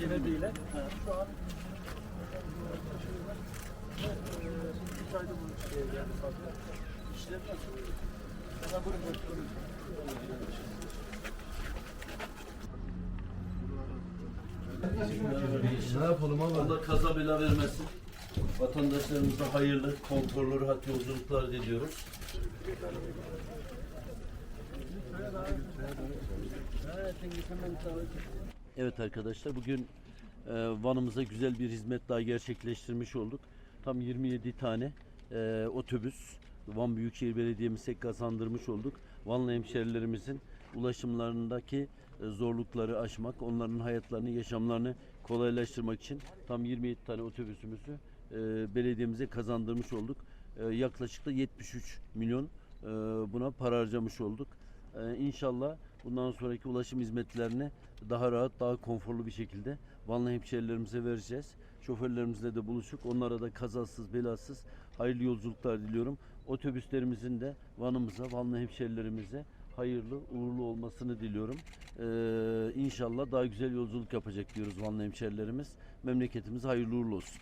şeyler. Şu an üç ayda bu şeye geldi fazla. İşler nasıl? Bana buyurun buyurun. Ne yapalım abi? Allah kaza bela vermesin. Vatandaşlarımıza hayırlı, konforlu, rahat yolculuklar diliyoruz. Evet arkadaşlar bugün e, Van'ımıza güzel bir hizmet daha gerçekleştirmiş olduk. Tam 27 tane e, otobüs Van Büyükşehir Belediye'mize kazandırmış olduk. Vanlı hemşerilerimizin ulaşımlarındaki e, zorlukları aşmak, onların hayatlarını, yaşamlarını kolaylaştırmak için tam 27 tane otobüsümüzü e, belediyemize kazandırmış olduk. E, yaklaşık da 73 milyon e, buna para harcamış olduk. E, inşallah bundan sonraki ulaşım hizmetlerini daha rahat, daha konforlu bir şekilde Vanlı hemşerilerimize vereceğiz. Şoförlerimizle de buluşup onlara da kazasız, belasız hayırlı yolculuklar diliyorum. Otobüslerimizin de Van'ımıza, Vanlı hemşerilerimize hayırlı, uğurlu olmasını diliyorum. Ee, inşallah daha güzel yolculuk yapacak diyoruz Vanlı hemşerilerimiz. Memleketimiz hayırlı uğurlu olsun.